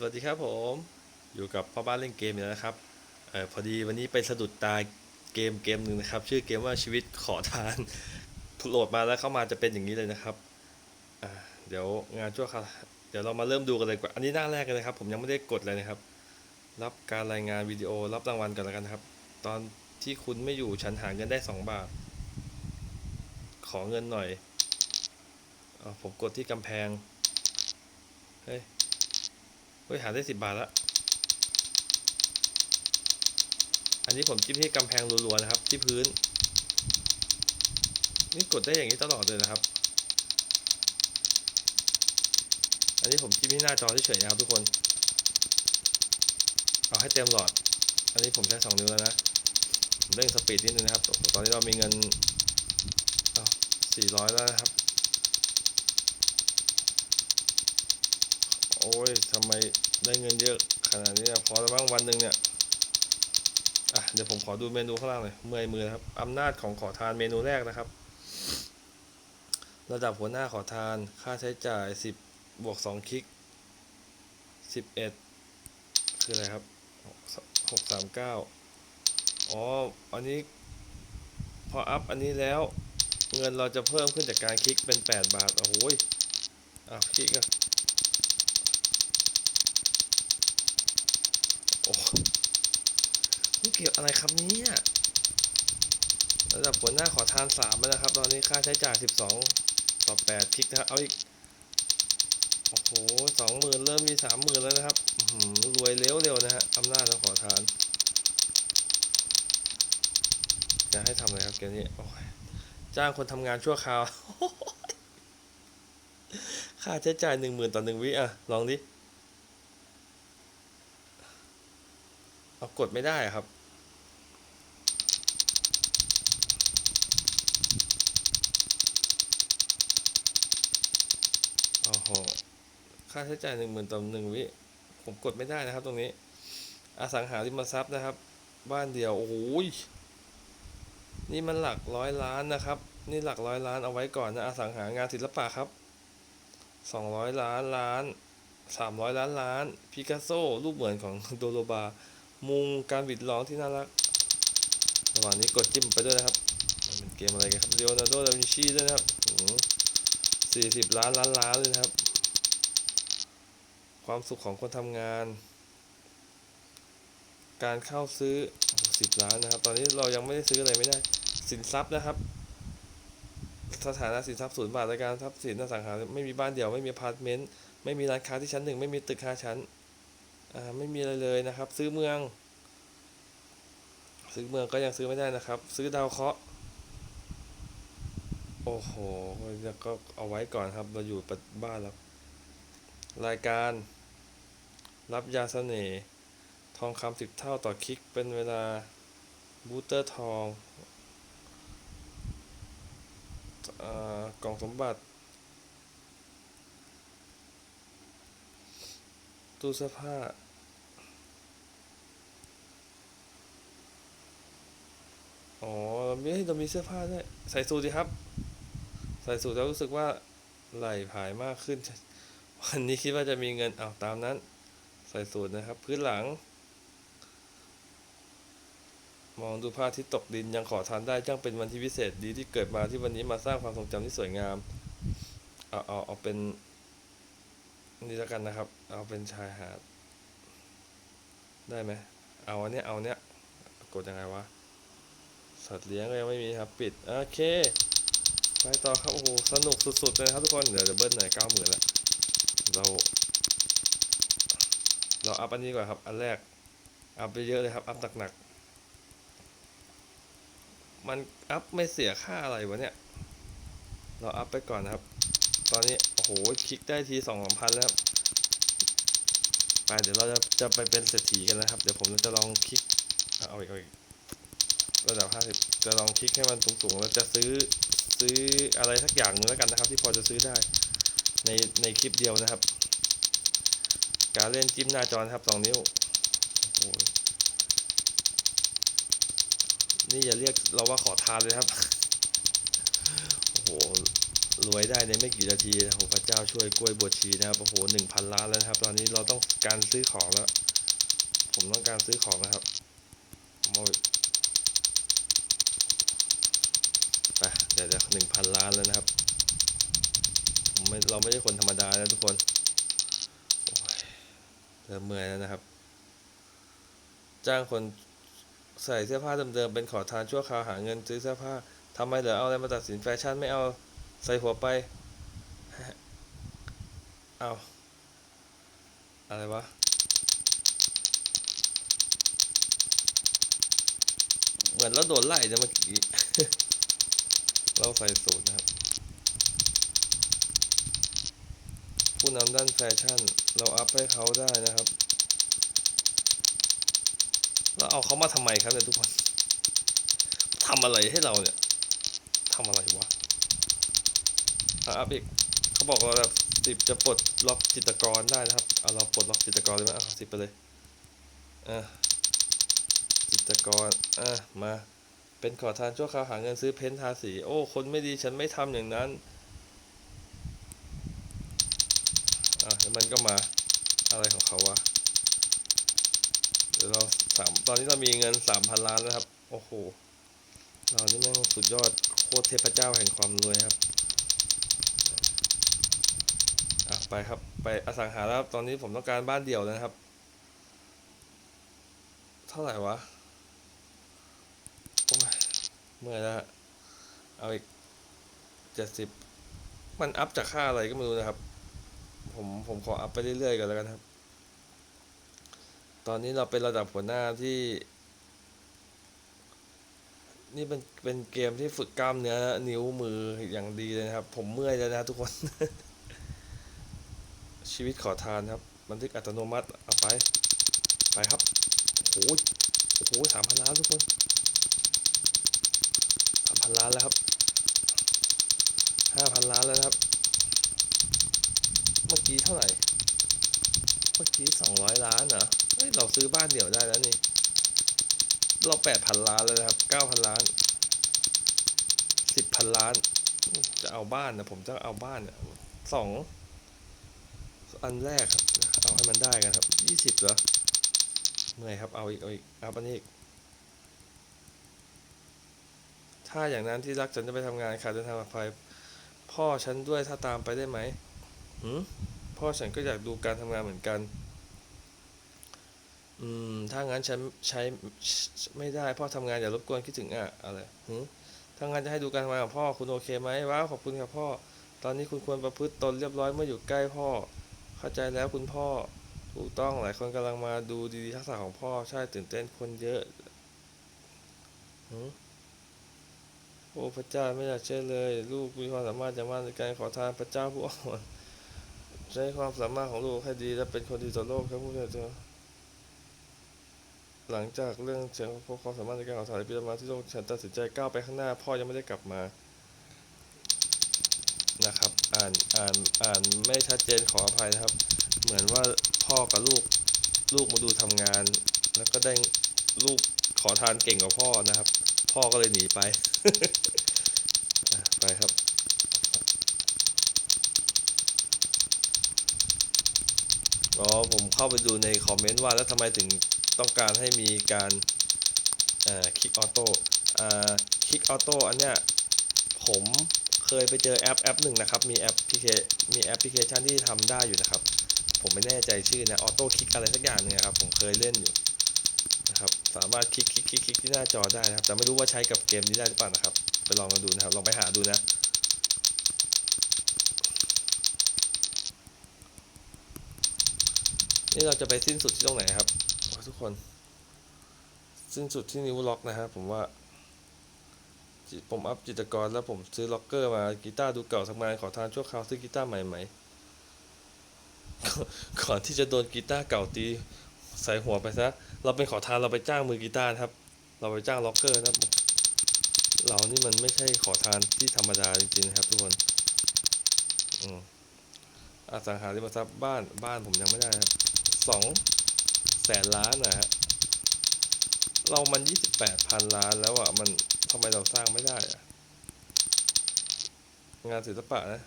สวัสดีครับผมอยู่กับพ่อบ้านเล่นเกมอีกแล้วนะครับเออพอดีวันนี้ไปสะดุดตาเกมเกมหนึ่งนะครับ ชื่อเกมว่าชีวิตขอทานโหลดมาแล้วเข้ามาจะเป็นอย่างนี้เลยนะครับอ่าเดี๋ยวงานชั่วคราวเดี๋ยวเรามาเริ่มดูกันเลยกว่าอันนี้หน้าแรกเลยนะครับ ผมยังไม่ได้กดเลยนะครับ รับการรายงานวิดีโอรับรางวัลกันแล้วกันนะครับ ตอนที่คุณไม่อยู่ฉันหาเงินได้สองบาท ขอเงินหน่อยอผมกดที่กำแพงเฮ้ย เฮ้ยหาได้สิบบาทละอันนี้ผมจิ้มที่กำแพงรัวๆนะครับ ที่พื้น นี่กดได้อย่างนี้ตลอดเลยนะครับ อันนี้ผมจิ้มที่หน้าจอเฉยๆนะครับทุกคน เอาให้เต็มหลอด อันนี้ผมใช้สองนิ้วแล้วนะผมเร่งสปีดนิดนึงนะครับ ตอนนี้เรามีเงินสี่ร้อยแล้วนะครับ โอ้ยทำไมได้เงินเยอะขนาดนี้พอแล้วบ้างวันหนึ่งเนี่ยอะเดี๋ยวผมขอดูเมนูข้างล่างเลยเมื่อยมือนะครับอำนาจของขอทานเมนูแรกนะครับ ระดับหัวหน้าขอทานค่าใช้จ่าย 10บวก2คลิก 11 คืออะไรครับ 639 อ๋อ อันนี้ พออัพอันนี้แล้ว เงินเราจะเพิ่มขึ้นจากการคลิกเป็น 8 บาท โอ้โหยอะคลิกอะ โอ้นี่เกี่ยวอะไรครับเนี่ย ระดับหัวหน้าขอทานสามแล้วนะครับ ตอนนี้ค่าใช้จ่ายสิบสองต่อแปดคลิกนะครับ เอาอีก โอ้โหสองหมื่นเริ่มมีสามหมื่นแล้วนะครับหือรวยเร็วเร็วนะฮะอำนาจของขอทาน จะให้ทำอะไรครับเกมนี้โอ้ยจ้างคนทำงานชั่วคราว ค่าใช้จ่ายหนึ่งหมื่นต่อหนึ่งวิอะ ลองดิ เอากดไม่ได้ครับ โอ้โห ค่าใช้จ่ายหนึ่งหมื่นต่อหนึ่งวิ ผมกดไม่ได้นะครับตรงนี้ อสังหาริมทรัพย์นะครับ บ้านเดียว โอ้ย นี่มันหลักร้อยล้านนะครับ นี่หลักร้อยล้านเอาไว้ก่อนนะ อสังหางานศิลปะครับสองร้อยล้านล้านสามร้อยล้านล้าน พิกัสโซรูปเหมือนของโดโลบา มุงการบิดร้องที่น่ารักระหว่างนี้กดจิ้มไปด้วยนะครับมันเป็นเกมอะไรกันครับเ e โอนาร์โดดาวินชีด้วยนะครับสี่สิบล้านล้านล้านเลยนะครับ ความสุขของคนทำงาน การเข้าซื้อสิบล้านนะครับ ตอนนี้เรายังไม่ได้ซื้ออะไรไม่ได้ สินทรัพย์นะครับ สถานะสินทรัพย์ศูนย์บาทรายการทรัพย์สินอสังหาไม่มีบ้านเดี่ยวไม่มีพาร์ตเมนต์ไม่มีร้านค้าที่ชั้นหนึ่งไม่มีตึกห้าชั้น ไม่มีอะไรเลยนะครับ ซื้อเมือง ซื้อเมืองก็ยังซื้อไม่ได้นะครับ ซื้อดาวเคราะห์โอ้โหแล้วก็เอาไว้ก่อนครับ เราอยู่บ้านแล้ว รายการ รับยาเสน่ห์ทองคำสิบเท่าต่อคลิกเป็นเวลาบูสเตอร์ทองอกล่องสมบัติ ตู้เสื้อผ้า อ๋อเราไม่เรามีเสื้อผ้าด้วย ใส่สูทดีครับ ใส่สูทแล้วรู้สึกว่าไหล่ผายมากขึ้น วันนี้คิดว่าจะมีเงินเอาตามนั้น ใส่สูทนะครับ พื้นหลัง มองดูพระอาทิตย์ตกดินยังขอทานได้จังเป็นวันที่พิเศษดีที่เกิดมาที่วันนี้มาสร้างความทรงจำที่สวยงาม เอาเอาเอาเป็น นี่แล้วกันนะครับ เอาเป็นชายหาด ได้ไหม เอาอันเนี้ย เอาเนี้ย กดยังไงวะ สัตว์เลี้ยงก็ยังไม่มีครับ ปิด โอเค ไปต่อครับ โอ้โห สนุกสุดๆเลยครับทุกคน เดี๋ยวจะเบิ้ลหน่อยเก้าหมื่นละเรา เราอัพอันนี้ก่อนครับ อันแรก อัพไปเยอะเลยครับ อัพหนักๆ มันอัพไม่เสียค่าอะไรวะเนี่ย เราอัพไปก่อนนะครับ ตอนนี้ หคลิกได้ทีสองสามพันแล้วไปเดี๋ยวเราจะจะไปเป็นเศรษฐีกันนะครับ เดี๋ยวผมจะลองคลิกเอาอีกเอาอีกระดับห้าสิบจะลองคลิกให้มันสูงๆแล้วจะซื้อซื้ออะไรสักอย่างหนึงแล้วกันนะครับ ที่พอจะซื้อได้ในในคลิปเดียวนะครับ การเล่นจิ้มหน้าจอนะครับสองนิ้วโอ้โหนี่อย่าเรียกเราว่าขอทานเลยครับ โอ้โห รวยได้ในไม่กี่นาทีโอ้พระเจ้าช่วยกล้วยบวชชีนะครับโอ้โหหนึ่งพันล้านแล้วนะครับ ตอนนี้เราต้องการซื้อของแล้ว ผมต้องการซื้อของนะครับผมเอาไปเดี๋ยวเดี๋ยวหนึ่งพันล้านแล้วนะครับผมไม่เราไม่ใช่คนธรรมดานะทุกคนโอ้ยเริ่มเมื่อยแล้วนะครับ จ้างคนใส่เสื้อผ้าเดิมๆเป็นขอทานชั่วคราวหาเงินซื้อเสื้อผ้าทำไมเหรอเอาอะไรมาตัดสินแฟชั่นไม่เอา ใส่หัวไป เอาอะไรวะ เหมือนเราโดนไล่นะเมื่อกี้ เราใส่สูตรนะครับ ผู้นำด้านแฟชั่น เราอัพให้เขาได้นะครับ เราเอาเขามาทำไมครับเนี่ยทุกคนทำอะไรให้เราเนี่ยทำอะไรวะ อะอัพอีกเขาบอกว่าแบบสิบจะปลดล็อกจิตกรได้นะครับเอาเราปลดล็อกจิตกรเลยไหมเอาสิบไปเลยอะจิตกรอะมาเป็นขอทานชั่วคราวหาเงินซื้อเพ้นท์ทาสี โอ้ คนไม่ดีฉันไม่ทำอย่างนั้นอะแล้วมันก็มาอะไรของเขาวะเดี๋ยวเราสามตอนนี้เรามีเงินสามพันล้านแล้วครับ โอ้โหเรานี่แม่งสุดยอดโคตรเทพเจ้าแห่งความรวยครับ ไปครับไปอสังหาแล้วครับตอนนี้ผมต้องการบ้านเดี่ยวนะครับ เท่าไหร่วะโอ้ยเมื่อยแล้วเอาอีกเจ็ดสิบมันอัพจากค่าอะไรก็ไม่รู้นะครับ ผมผมขออัพไปเรื่อยๆก่อนแล้วกันครับ ตอนนี้เราเป็นระดับหัวหน้าที่ นี่เป็นเป็นเกมที่ฝึกกล้ามเนื้อนิ้วมืออย่างดีเลยนะครับ ผมเมื่อยแล้วนะทุกคน ชีวิตขอทานครับ บันทึกอัตโนมัติเอาไป ไปครับโอ้โหโอ้โหสามพันล้านทุกคนสามพันล้านแล้วครับห้าพันล้านแล้วครับ เมื่อกี้เท่าไหร่ เมื่อกี้สองร้อยล้านเหรอเฮ้ยเราซื้อบ้านเดี่ยวได้แล้วนี่ เราแปดพันล้านแล้วครับเก้าพันล้านสิบพันล้าน จะเอาบ้านนะผมจะเอาบ้านเนี่ยสอง อันแรกครับ เอาให้มันได้กันครับยี่สิบเหรอเมื่อยครับ เอาอีก เอาอีกเอาอันนี้อีก ถ้าอย่างนั้นที่รักฉันจะไปทำงานค่ะเดินทางปลอดภัยพ่อฉันด้วยถ้าตามไปได้ไหมหืมพ่อฉันก็อยากดูการทำงานเหมือนกัน อืม ถ้างั้นฉันใช้ไม่ได้ พ่อทำงานอย่ารบกวนคิดถึงอะอะไรหืมถ้างั้นจะให้ดูการทำงานของพ่อคุณโอเคไหมว้าวขอบคุณครับพ่อ ตอนนี้คุณควรประพฤติตนเรียบร้อยเมื่ออยู่ใกล้พ่อ เข้าใจแล้วคุณพ่อถูกต้องหลายคนกำลังมาดูดีๆทักษะของพ่อใช่ตื่นเต้นคนเยอะโอ้พระเจ้าไม่อยากเชื่อเลย ลูกมีความสามารถอย่างมากในการขอทานพระเจ้าผู้อ่อนใช้ความสามารถของลูกให้ดีและเป็นคนดีต่อโลกครับผู้เจ้าหลังจากเรื่องเสียงพบความสามารถในการขอถ่ายพิจารณาที่โลกฉันตัดสินใจก้าวไปข้างหน้า พ่อยังไม่ได้กลับมา นะครับ อ่านอ่านอ่านไม่ชัดเจนขออภัยนะครับ เหมือนว่าพ่อกับลูกลูกมาดูทำงาน แล้วก็ได้ลูกขอทานเก่งกว่าพ่อนะครับ พ่อก็เลยหนีไปไปครับอ๋อผมเข้าไปดูในคอมเมนต์ว่าแล้วทำไมถึงต้องการให้มีการคลิกออโต้คลิกออโต้อันเนี้ยผม เคยไปเจอแอปแอปหนึ่งนะครับ มีแอปพลิเคมีแอปพลิเคชันที่ทำได้อยู่นะครับ ผมไม่แน่ใจชื่อนะออโต้คลิกอะไรสักอย่างนึงนะครับ ผมเคยเล่นอยู่นะครับ สามารถคลิกคลิกคลิกคลิกที่หน้าจอได้นะครับ แต่ไม่รู้ว่าใช้กับเกมนี้ได้หรือเปล่านะครับ ไปลองกันดูนะครับ ลองไปหาดูนะนี่เราจะไปสิ้นสุดที่ตรงไหนครับ ทุกคน สิ้นสุดที่นิวล็อกนะครับผมว่า ผมอัพจิตกรแล้วผมซื้อล็อกเกอร์มากีตาร์ดูเก่าทำงานขอทานชั่วคราวซื้อกีตาร์ใหม่ไหมก่อนที่จะโดนกีตาร์เก่าตีใส่หัวไปซะเราเป็นขอทานเราไปจ้างมือกีตาร์ครับ เราไปจ้างล็อกเกอร์นะครับเรานี่มันไม่ใช่ขอทานที่ธรรมดาจริงๆครับ ทุกคนอืมอสังหาริมทรัพย์บ้านบ้านผมยังไม่ได้ครับสองแสนล้านนะฮะเรามันยี่สิบแปดพันล้านแล้วอะมัน ทำไมเราสร้างไม่ได้อะงานศิลปะนะ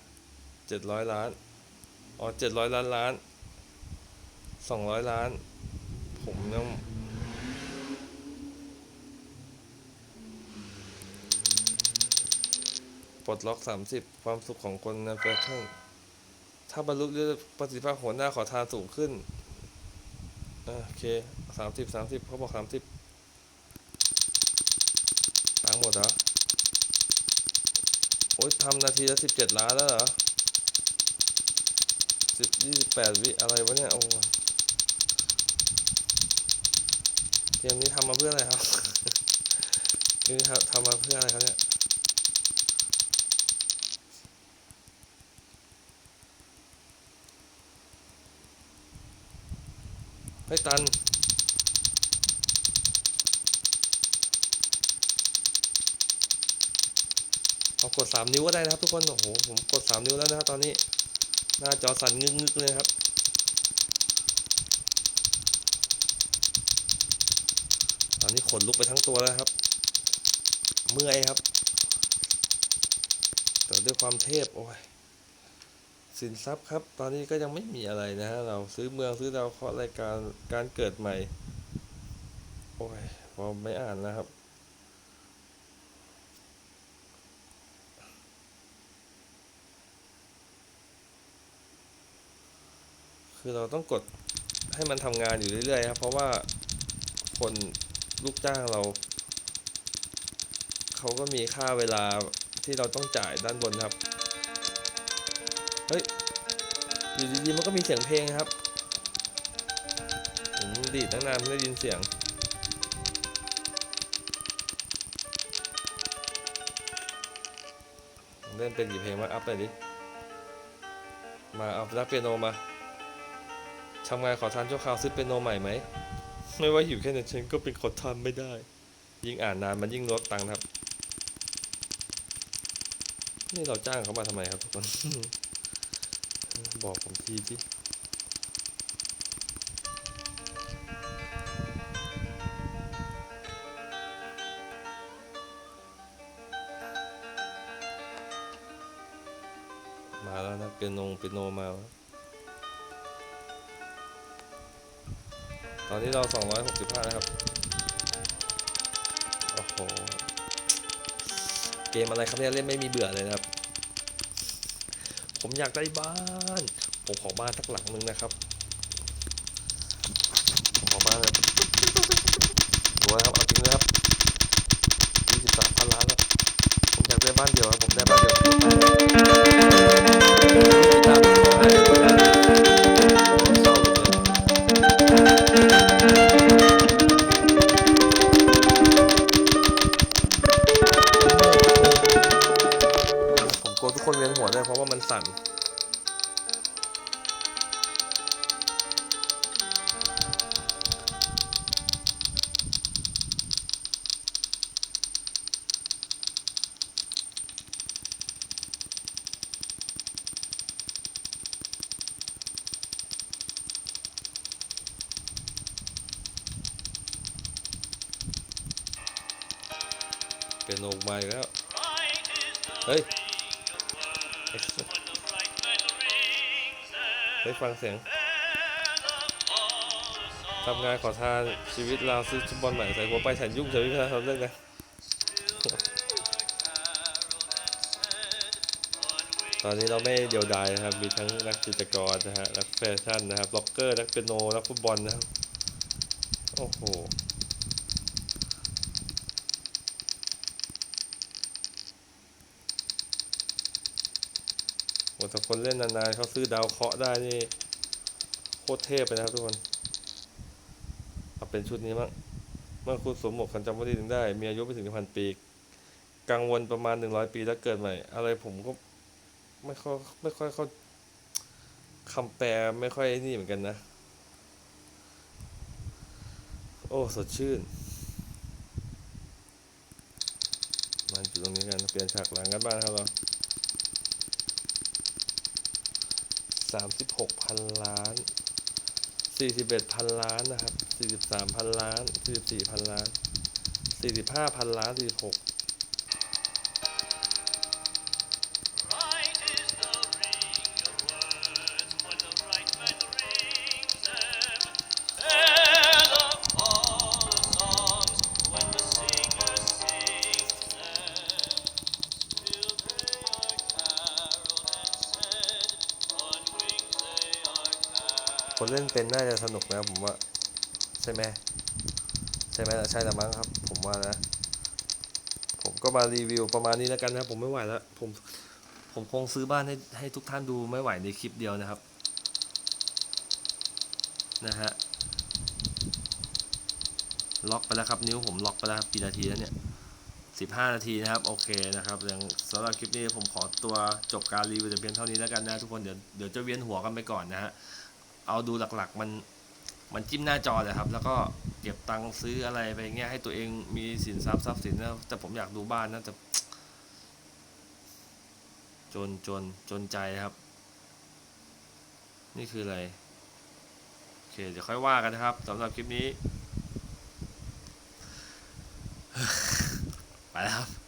เจ็ดร้อยล้าน อ๋อเจ็ดร้อยล้านล้านสองร้อยล้าน ผมยังปลดล็อกสามสิบความสุขของคนในแฟชั่นถ้าบรรลุประสิทธิภาพหัวหน้าขอทานสูงขึ้นอะโอเคสามสิบสามสิบเขาบอกสามสิบ หมดเหรอโอ้ยทำนาทีละสิบเจ็ดล้านแล้วเหรอสิบยี่สิบแปดวิอะไรวะเนี่ย โอ้ยเกมนี้ทำมาเพื่ออะไรครับเกมนี้ทำทำมาเพื่ออะไรครับเนี่ยเฮ้ตัน เอากดสามนิ้วก็ได้นะครับ ทุกคนโอ้โหผมกดสามนิ้วแล้วนะครับตอนนี้หน้าจอสั่นงึกๆเลยครับ ตอนนี้ขนลุกไปทั้งตัวแล้วครับ เมื่อยครับ แต่ด้วยความเทพโอ้ยสินทรัพย์ครับ ตอนนี้ก็ยังไม่มีอะไรนะฮะเราซื้อเมืองซื้อดาวเคราะห์รายการการเกิดใหม่ โอ้ยผมไม่อ่านนะครับ คือเราต้องกดให้มันทำงานอยู่เรื่อยๆครับ เพราะว่าคนลูกจ้างเราเขาก็มีค่าเวลาที่เราต้องจ่ายด้านบนครับ เฮ้ย อยู่ดีๆมันก็มีเสียงเพลงครับผมดีดตั้งนานไม่ได้ยินเสียง เล่นเป็นกี่เพลงมาอัพไปดิ มาเอารับเปียโนมา ทำงานขอทานชั่วคราวซื้อเปียโนใหม่ไหม ไม่ว่าหิวแค่ไหนฉันก็เป็นขอทานไม่ได้ ยิ่งอ่านนานมันยิ่งลดตังค์ครับ นี่เราจ้างเขามาทำไมครับทุกคน บอกผมทีที่มาแล้วนะเปียโนเปียโนมาแล้ว ตอนนี้เรา 265 นะครับ โอ้โห เกมอะไรครับเนี่ยเล่นไม่มีเบื่อเลยนะครับ ผมอยากได้บ้าน ผมขอบ้านสักหลังหนึ่งนะครับผมขอบ้านแบบสวยครับเอาจริงนะครับ23พันล้านครับ ผมอยากได้บ้านเดียวครับ ผมได้บ้านเดียว คนเวียนหัวด้วยเพราะว่ามันสั่นเป็นโนมาอีกแล้ว เฮ้ย ได้ฟังเสียงทำงานขอทานชีวิตเราซื้อชุดบอลใหม่ใส่หัวไปฉันยุ่งฉันไม่พาทำเรื่องนะตอนนี้เราไม่เดียวดายนะครับ มีทั้งนักจิตรกรนะฮะนักแฟชั่นนะครับ บล็อกเกอร์ นักเปียโน นักฟุตบอลนะครับ โอ้โห โอ้แต่คนเล่นนานๆเขาซื้อดาวเคราะห์ได้นี่โคตรเทพไปนะครับทุกคนเอาเป็นชุดนี้มั้งเมื่อคุณสวมหมวกคันจำวัดีถึงได้ มีอายุไม่ถึงพันปี กังวลประมาณหนึ่งร้อยปีแล้วเกิดใหม่ อะไรผมก็ไม่ค่อยไม่ค่อยเข้าคำแปลไม่ค่อยนี่เหมือนกันนะ โอ้ สดชื่นมาอยู่ตรงนี้กัน เปลี่ยนฉากหลังกันบ้างครับเรา สามสิบหกพันล้านสี่สิบเอ็ดพันล้านนะครับสี่สิบสามพันล้านสี่สิบสี่พันล้านสี่สิบห้าพันล้านสี่สิบหก คนเล่นเป็นน่าจะสนุกนะผมว่า ใช่ไหมใช่ไหมล่ะใช่ละมั้งครับ ผมว่านะ ผมก็มารีวิวประมาณนี้แล้วกันนะผมไม่ไหวแล้วผมผมคงซื้อบ้านให้ให้ทุกท่านดูไม่ไหวในคลิปเดียวนะครับ นะฮะล็อกไปแล้วครับนิ้วผมล็อกไปแล้วครับกี่นาทีแล้วเนี่ยสิบห้านาทีนะครับ โอเคนะครับอย่างสำหรับคลิปนี้ผมขอตัวจบการรีวิวแต่เพียงเท่านี้แล้วกันนะทุกคนเดี๋ยวเดี๋ยวจะเวียนหัวกันไปก่อนนะฮะ เอาดูหลักๆ มันมันจิ้มหน้าจอเลยครับ แล้วก็เก็บตังค์ซื้ออะไรไปเงี้ยให้ตัวเองมีสินทรัพย์ทรัพย์สินนะแต่ผมอยากดูบ้านนะแต่จนจนจนใจครับ นี่คืออะไรโอเคเดี๋ยวค่อยว่ากันนะครับสำหรับคลิปนี้ ไปแล้วครับ